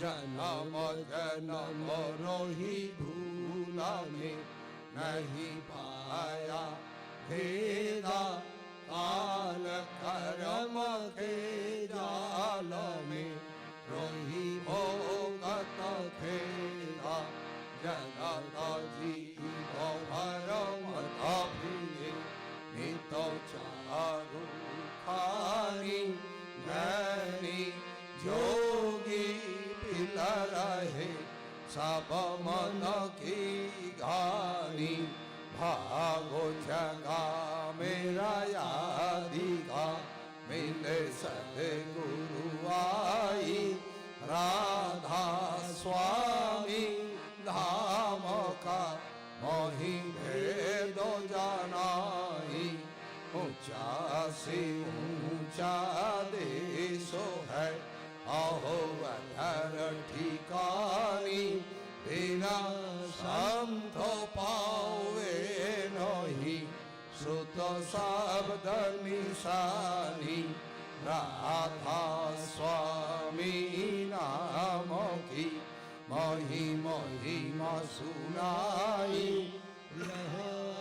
जन्म जन्म रोही भूला में नहीं पाया भेदा काल कर्म के जाल में रोही भोगत खेदा जगत सब मन की घानी भागो जगा मेरा यादिगा, मिले सदगुरु आई। राधा स्वामी, धाम का मोहि भेद जानाई। ऊँचा से ऊँचा श्रुत शब्द निशानी राधा स्वामी नाम की मही महिमा सुनाई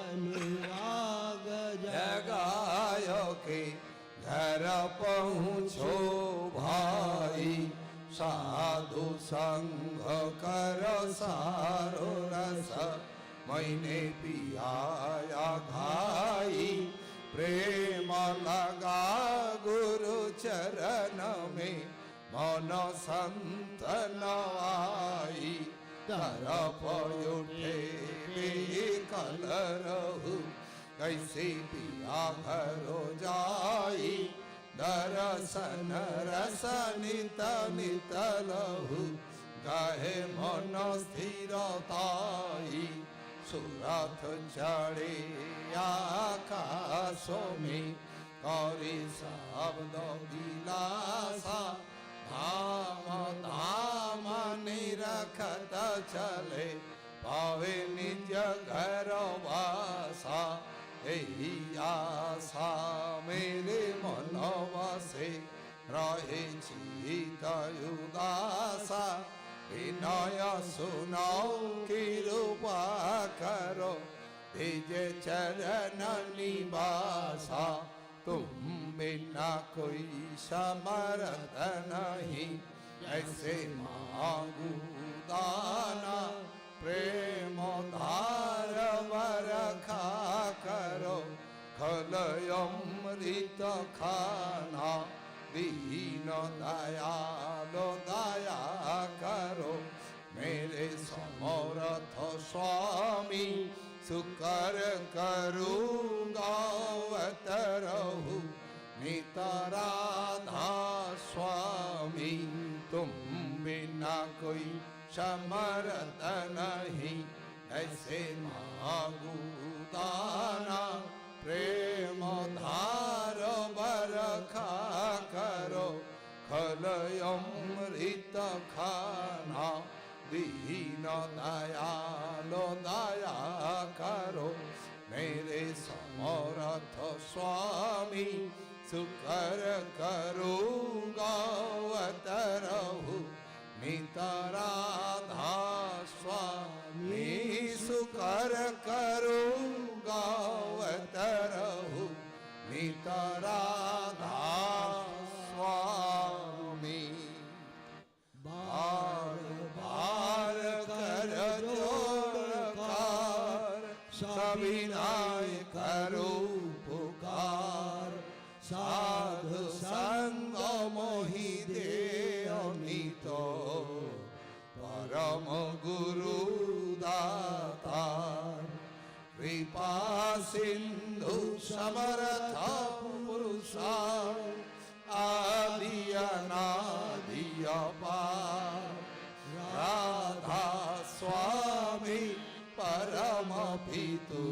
अनुराग जगाय के घर पहुँचो भाई साधु संग कर सारो रस मैंने पियाया घाई प्रेम लगा गुरु चरण में मन संत नवाई तरफ उठे कल रहू कैसे पिया घरो जाई दरसन रसनित नित लहु गहे सुरथ चढ़ियामी करी शब्द दिलासा धाम धाम निरखत चले, पवे निज घर वासा आशा मेरे मनोवसे रहे चीत বিনয় শুনাও কৃপা করো ভিজে চরণ নিবাসা तुम बिना कोई समर्थ नहीं ऐसे मांगू दाना प्रेम धार बरखा करो खल अमृत खाना दीन दयालो दया करो। मेरे समरथ स्वामी, सुकर करूँगा अवतरहु नित राधा स्वामी, तुम बिना कोई समर्थ नहीं। ऐसे मांगू दाना, प्रेम धार खल अमृत खाना दीन दयालो दया करो। मेरे समरथ स्वामी, सुकर करूँगा अतरहु नित राधा स्वामी, सुकर करूँगा अतरहु नित सिंधु समरथ पुरुषा आदियनादिय पार। राधा स्वामी परम पितु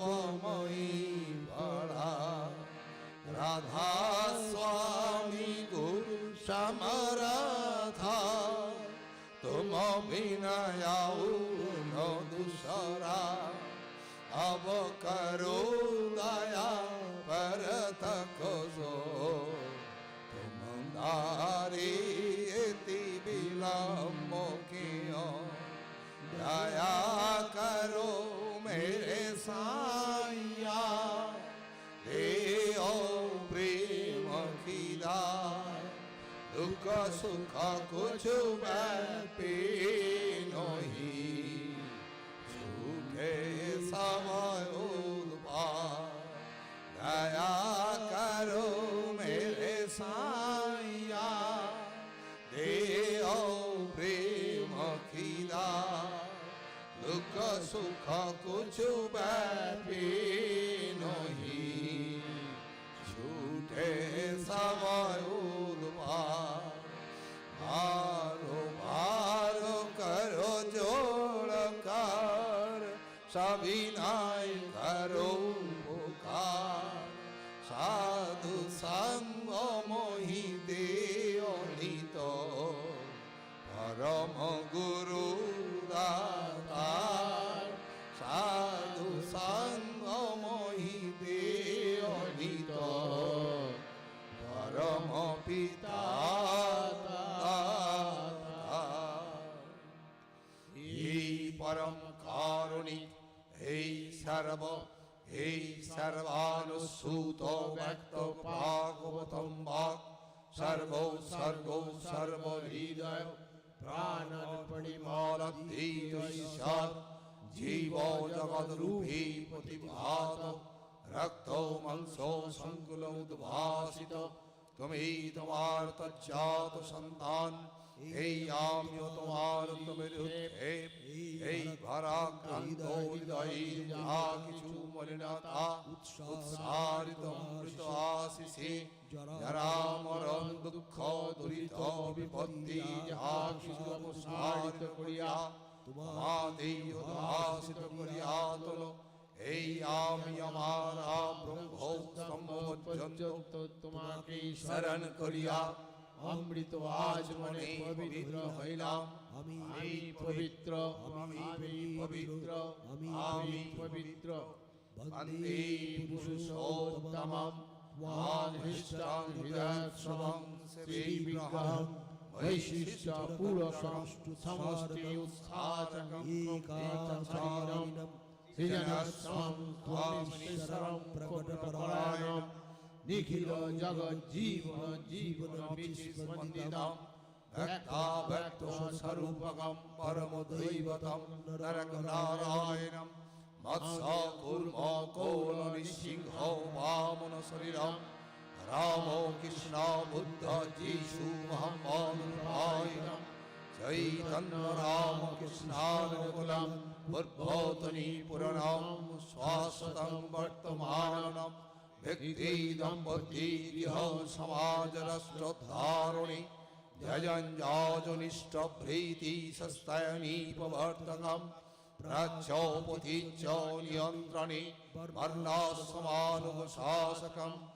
গময়ী পড়া রাধা স্বামী গুরু সমরাধা। তুম বিনয়াও নদুসরা अब करो दया पर तक जो तुम नारी विलम्ब किया दया সাইয়া হে ও প্রেম খিদায় দুঃখ সুখ কিছু ব্যাপ জগৎ রূপে প্রতিভাত রক্ত মাংস সংকুল উদ্ভাসিত তুমি তোমার তজ্জাত সন্তান এই আমিও তোমার তোমার এই ভারাক্রান্ত হৃদয়ে যা কিছু মলিনতা উৎসারিত অমৃত আশিসে যারা মরণ দুঃখ দুরিত বিপত্তি যা কিছু অপসারিত করিয়া তোমাদের উদ্ভাসিত করিয়া তোলো। এই আমি আমার ব্রহ্ম পর্যন্ত শরণ করিয়া অমৃত আজ মনে পবিত্র হইলাম। আমি পবিত্র আমি পবিত্র আমি পবিত্র। বন্দে পুরুষোত্তমম। মহানিষ্ঠাং হৃদয়সমং শ্রী বিগ্রহং বৈশিষ্ট্য পুরুষং সমষ্টি উৎসাচকম একাচারিণম সৃজনস্বং ত্বমিশ্বরং প্রকটপরায়ণম নিখিল জগৎ জীবন জীবন বিচিস্পন্দিতম ভক্তা ভক্ত रामो कृष्ण बुद्ध जीशु महामानुभाय चैतन्य राम कृष्णानुकुलम्। उद्भोतनि पुरणाम् शाश्वतम् वर्तमानम्। व्यक्तिदम् बुद्धिः समाजरश्रद्धारुणि जयञ्जाजुनिष्टभ्रीतिशस्तयनीपवर्तकम् प्राच्योपतिच्य नियन्त्रणे वर्णासमानुशासकम्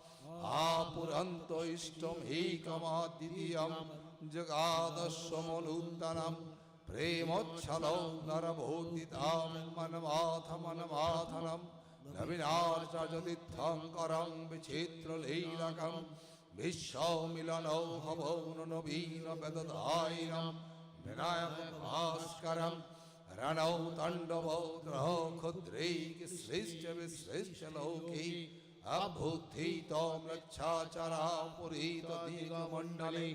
आपुरन्त इष्टं हैकमाद्वितीयं जगादश्वमनुत्तरं प्रेमोच्छलो नरभोदितां मनमाथ मनमाथनं नविनार्चजतिर्थङ्करं विचित्रलीलकं विश्वमिलनौ हवौ नवीनपदधायिनं विनायकभास्करं रणौ तण्डवौ द्रौ क्षुद्रैः सृष्ट विसृष्ट लौकी अभूथितो मृच्छाचरा पुरीत दीर्घमण्डले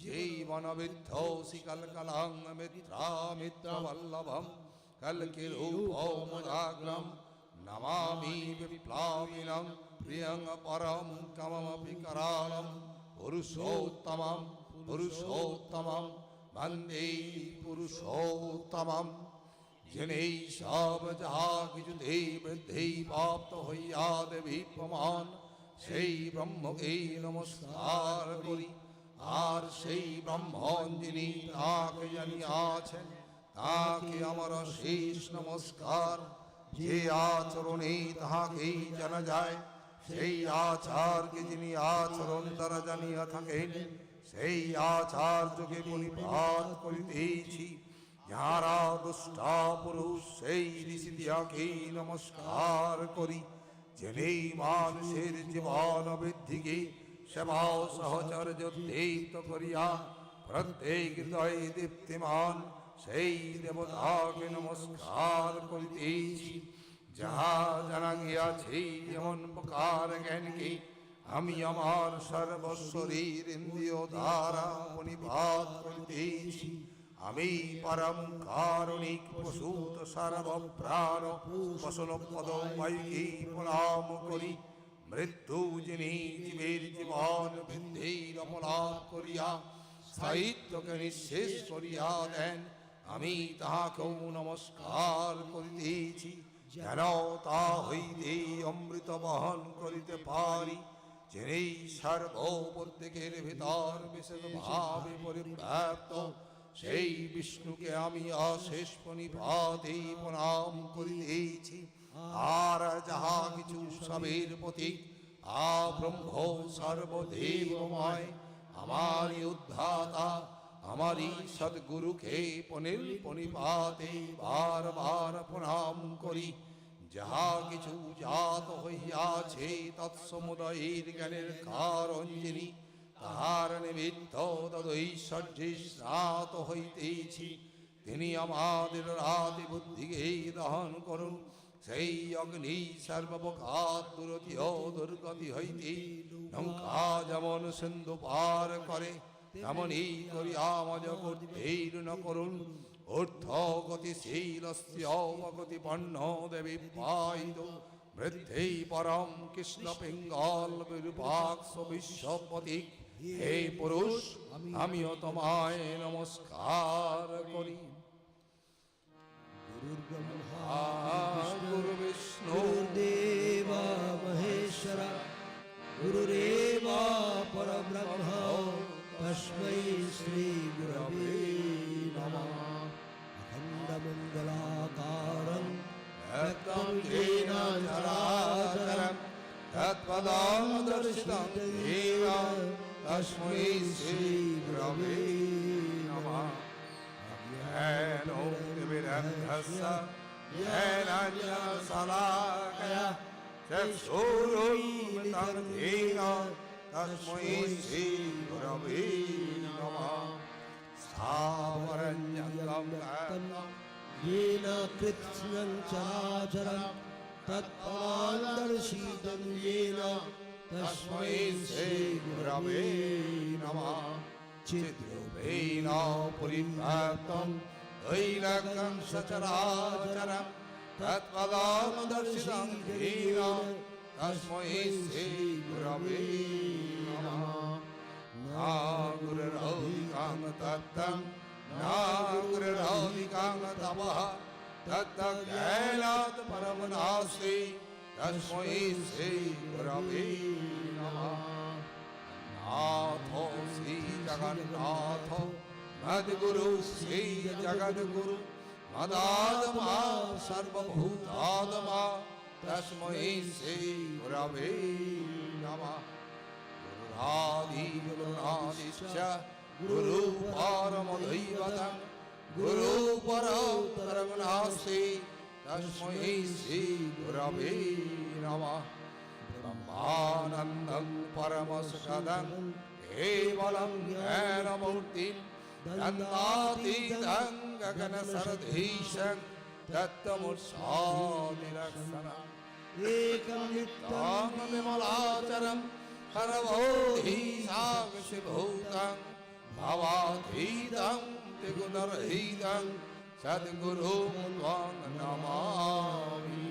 जीवनविद्धोऽसि कल्कलां मित्रामित्रवल्लभं कल्किरूपो मुदाग्रं नमामि विप्लाविनं प्रियं परं कममपि करालं पुरुषोत्तमं पुरुषोत्तमं वन्दे पुरुषोत्तमम् যিনি সব যাহা কিছু কিছুতে বৃদ্ধি প্রাপ্ত হইয়া দেবী প্রমাণ, সেই ব্রহ্মকেই নমস্কার করি। আর সেই ব্রহ্মণ যিনি তাকে জানিয়াছেন, তাকে আমার শেষ নমস্কার। যে আচরণে তাহাকে জানা যায়, সেই আচারকে যিনি আচরণ দ্বারা জানিয়া থাকেন, সেই আচার্যকে পরিপাত করিতেছি যারা দুষ্টা পুরুষ সেই ঋষিদিয়াকে নমস্কার করি। যিনি মানুষের জীবন বৃদ্ধিকে সেবা সহচর্য দীপ্ত করিয়া প্রত্যেক হৃদয়ে দীপ্তিমান সেই দেবতাকে নমস্কার করিতেছি। যাহা জানা গিয়াছে এমন প্রকার জ্ঞানকে আমি আমার সর্বশরীর ইন্দ্রিয় দ্বারা পরিপাত করিতেছি। আমি পরম কারণিক প্রসূত সর্ব প্রাণ পশন পদ মাইকি প্রণাম করি। মৃত্যু যিনি জীবের জীবন বৃদ্ধির অপলাপ করিয়া সাহিত্যকে নিঃশেষ করিয়া দেন, আমি তাহাকেও নমস্কার করিতেছি, যেন তা হইতে অমৃত বহন করিতে পারি। যিনি সর্বপ্রত্যেকের ভিতর বিশেষ ভাবে পরিব্যাপ্ত সেই বিষ্ণুকে আমি অশেষ পণিপাতে প্রণাম করিতেছি। আর যাহা কিছু সবের প্রতীক আ ব্রহ্ম সর্বদেবময়, আমারই উদ্ধাতা, আমারই সদ্গুরুকে পনিল পণিপাতে বার বার প্রণাম করি। যাহা কিছু জাত হইয়াছে, তৎসমুদয়ের জ্ঞানের কারণ যিনি তাহার নিমিত্ত তদৈশ্বর্যে স্নাত হইতেছি তিনি আমাদের রাতি বুদ্ধিকে দহন করুন। সেই অগ্নি সর্বপ্রকার দুরতি ও দুর্গতি হইতে নৌকা যেমন সিন্ধু পার করে, তেমনি করিয়া মজ করতেই ন করুন। ঊর্ধ্ব গতিশীলস্য গতিপন্ন দেবী পাইত বৃদ্ধি পরম কৃষ্ণ পিঙ্গল বিরূপাক্ষ বিশ্বপতি। হে পুরুষ আমিও তোমায় নমস্কার করি। कृत्स्नं चराचरं तत्पवान्दर्शीतं येन तस्मै श्रीगुरवे नमः चिद्रूपेण परिव्याप्तं दैलकं सचराचरं तत्पदान्दर्शितं येन तस्मै श्रीगुरवे नमः नागुररौलिकां तत्तं नागुररौलिकां तपः तत् कैलात परमनासी तस्मै श्री गुरवे नाथो श्री जगन्नाथ, मदगुरु श्री जगद्गुरु, मदात्मा सर्वभूतात्मा, तस्मै श्री गुरवे नमः। गुरु गुरुराधिश्च गुरुपारमदैवतम् गुरु परम नास्ति तस्मै श्री गुरवे नमः ब्रह्मानन्दं परमसुखदं केवलं ज्ञानमूर्तिं दन्तातीतं गगनसरधीशं दत्तमुत्सानिरक्षणम् एकं नित्यां विमलाचरं हरभोधीशाक्षिभूतं भवाधीतं त्रिगुणरहितं सद्गुरुं त्वां नमामि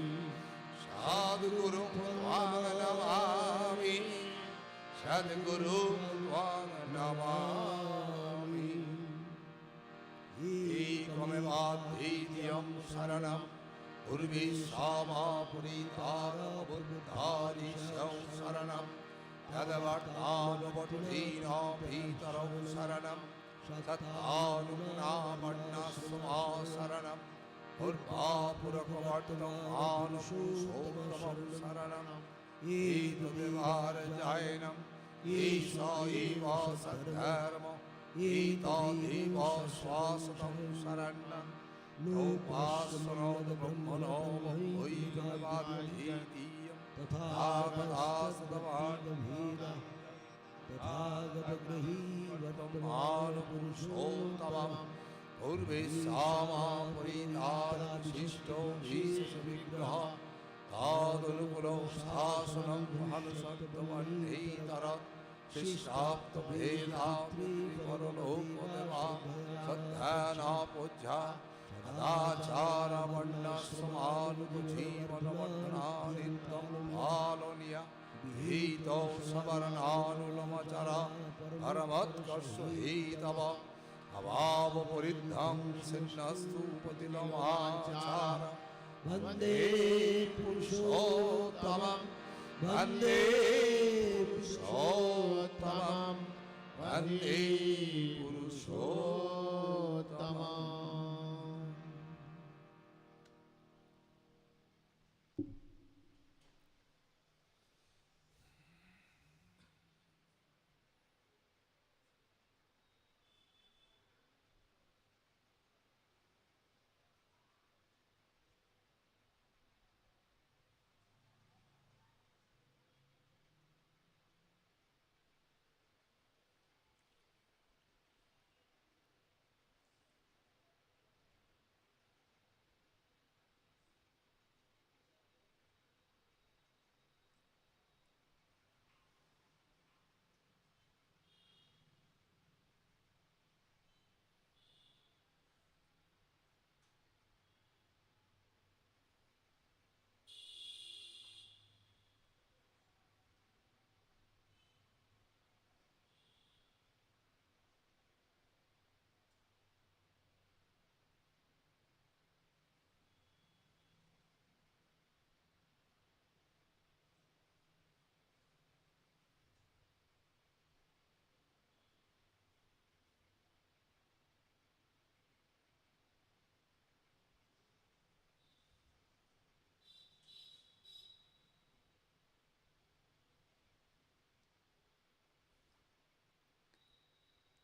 सद्गुरुं त्वां नमामि सद्गुरुं त्वां नमामि एकमेवाद्वितीयं शरणं पूर्वे सामापुरीतारबुद्धादिशं शरणं यद्वर्तानुवटीनां भीतरं शरणं सत्तानुनामन्नस्मा शरणं पूर्वापुरकवर्तनं मानुषोत्तमं शरणम् ईदुविवारजायनम् ईशा एव सद्धर्म ईतादेव श्वासतं शरणं नोपासनोद ब्रह्मणो वैगवादीतीयं तथागतास्तवान् मानुपुरुषोत्तमं पूर्वे सामापरिधानविशिष्टो विशेषविग्रह तादनुकुलो शासनं हनुषद्वन्धीतर शिष्टाप्तभेदात्रिवरलोकदेवा सद्धाना पूज्या सदाचारमण्डस्मानुजीवनमण्डनानित्यं पालनीय भीतौ सवर्णानुलमचरा परमत्कर्षहीतव अभावपरिद्धं सिन्नस्तु पतिलमाचार वन्दे पुरुषोत्तमं वन्दे पुरुषोत्तमं वन्दे पुरुषोत्तमम्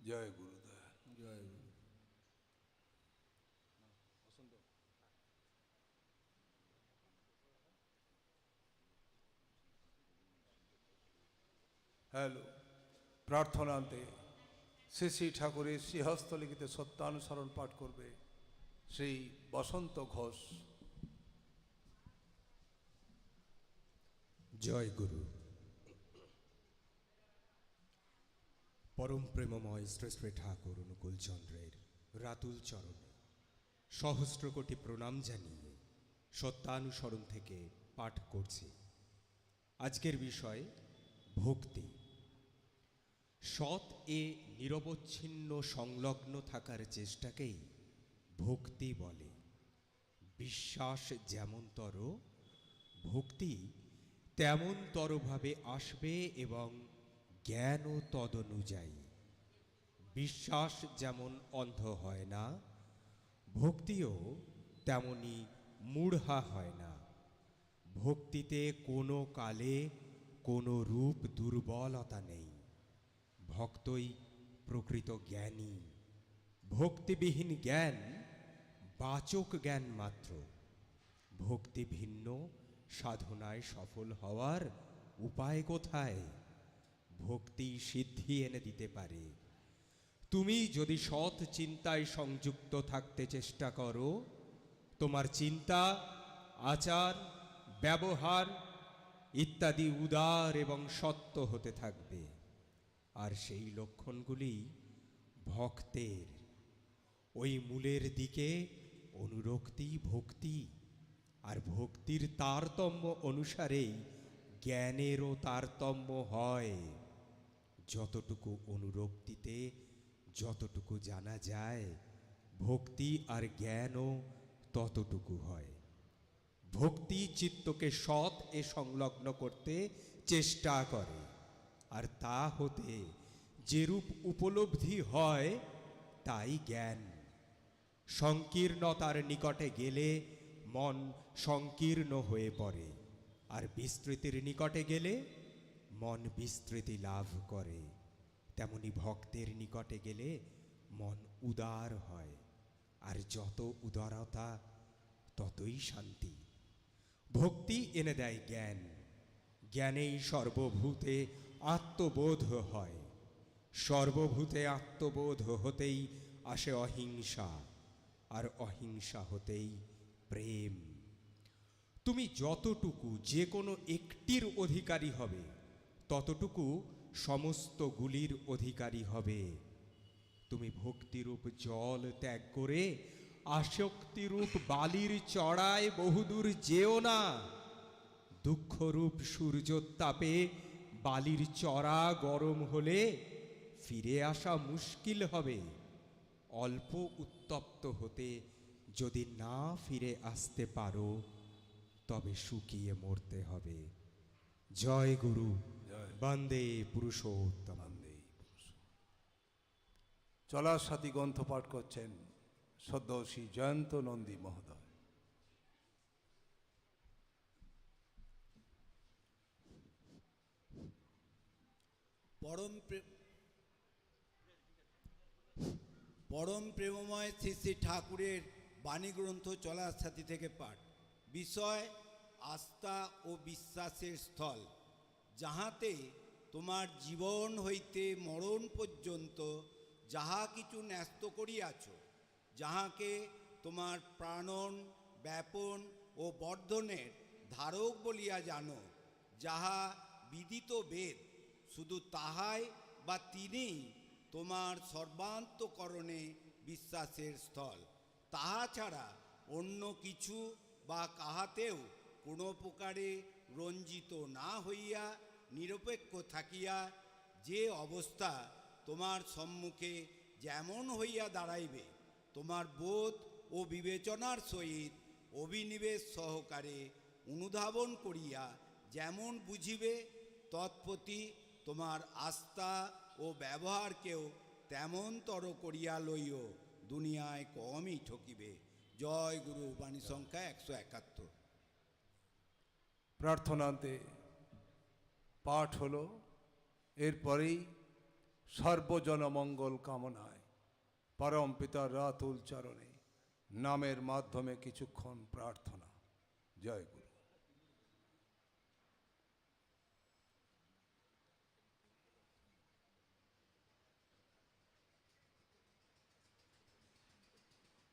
জয় গুরুদেব জয় গুরু হ্যালো প্রার্থনান্তে শ্রী শ্রী ঠাকুরের শ্রীহস্ত লিখিত সত্যানুসরণ পাঠ করবে শ্রী বসন্ত ঘোষ। জয় গুরু পরম প্রেমময় শ্রেষ্ঠ ঠাকুর অনুকূল চন্দ্রের রাতুল চরণে। সহস্র কোটি প্রণাম জানিয়ে সত্যানুসরণ থেকে পাঠ করছি। আজকের বিষয়, ভক্তি। সৎ এ নিরবচ্ছিন্ন সংলগ্ন থাকার চেষ্টাকেই ভক্তি বলে। বিশ্বাস যেমনতর, ভক্তি তেমনতরভাবে আসবে এবং জ্ঞানও তদনুযায়ী। বিশ্বাস যেমন অন্ধ হয় না, ভক্তিও তেমনি মূঢ়া হয় না। ভক্তিতে কোনো কালে কোনো রূপ দুর্বলতা নেই। ভক্তই প্রকৃত জ্ঞানী। ভক্তিবিহীন জ্ঞান বাচক জ্ঞান মাত্র। ভক্তি ভিন্ন, সাধনায় সফল হওয়ার উপায় কোথায়? ভক্তি সিদ্ধি এনে দিতে পারে। তুমি যদি সৎ চিন্তায় সংযুক্ত থাকতে চেষ্টা করো, তোমার চিন্তা, আচার, ব্যবহার ইত্যাদি উদার এবং সত্য হতে থাকবে। আর সেই লক্ষণগুলি ভক্তের। ওই মূলের দিকে অনুরক্তি, ভক্তি আর ভক্তির তারতম্য অনুসারেই জ্ঞানেরও তারতম্য হয়। যতটুকু অনুরক্তিতে যতটুকু জানা যায়, ভক্তি আর জ্ঞানও ততটুকু হয়। ভক্তি চিত্তকে সৎ এ সংলগ্ন করতে চেষ্টা করে। আর তা হতে যেরূপ উপলব্ধি হয়, তাই জ্ঞান। সংকীর্ণতার নিকটে গেলে মন সংকীর্ণ হয়ে পড়ে। আর বিস্তৃতির নিকটে গেলে মন বিস্তৃতি লাভ করে। তেমনি ভক্তের নিকটে গেলে মন উদার হয়, আর যত উদারতা, ততই শান্তি। ভক্তি এনে দেয় জ্ঞান, জ্ঞানেই সর্বভূতে আত্মবোধ হয়। সর্বভূতে আত্মবোধ হতেই আসে অহিংসা, আর অহিংসা হতেই প্রেম। তুমি যতটুকু যে কোনো একটির অধিকারী হবে ততটুকু সমস্তগুলির অধিকারী হবে। তুমি ভক্তিরূপ জল ত্যাগ করে, আসক্তিরূপ বালির চড়ায় বহুদূর যেও না। দুঃখরূপ সূর্যোত্তাপে বালির চড়া গরম হলে ফিরে আসা মুশকিল হবে। অল্প উত্তপ্ত হতে যদি না ফিরে আসতে পারো, তবে শুকিয়ে মরতে হবে। জয় গুরু। বন্দে পুরুষোত্তম চলার সাথী গ্রন্থ পাঠ করছেন সদ্য শ্রী জয়ন্ত নন্দী মহোদয়। পরম প্রে- পরম প্রেমময় শ্রী শ্রী ঠাকুরের বাণীগ্রন্থ চলার সাথী থেকে পাঠ। বিষয়, আস্থা ও বিশ্বাসের স্থল। যাহাতে তোমার জীবন হইতে মরণ পর্যন্ত যাহা কিছু ন্যস্ত করিয়াছ, যাহাকে তোমার প্রাণন, ব্যাপন ও বর্ধনের ধারক বলিয়া জানো, যাহা বিদিত বেদ, শুধু তাহাই বা তিনিই তোমার সর্বান্তকরণে বিশ্বাসের স্থল। তাহা ছাড়া অন্য কিছু বা কাহাতেও কোনো প্রকারে রঞ্জিত না হইয়া নিরপেক্ষ থাকিয়া যে অবস্থা তোমার সম্মুখে যেমন হইয়া দাঁড়াইবে, তোমার বোধ ও বিবেচনার সহিত অভিনিবেশ সহকারে অনুধাবন করিয়া যেমন বুঝিবে তৎপ্রতি তোমার আস্থা ও ব্যবহারকেও তেমনতর করিয়া লইও। দুনিয়ায় কমই ঠকিবে। জয় গুরু, বাণী সংখ্যা একশো একাত্তর। প্রার্থনান্তে পাঠ হলো এরপরেই সর্বজনমঙ্গল কামনায় পরম পিতার রাতুল চরণে নামের মাধ্যমে কিছুক্ষণ প্রার্থনা। জয়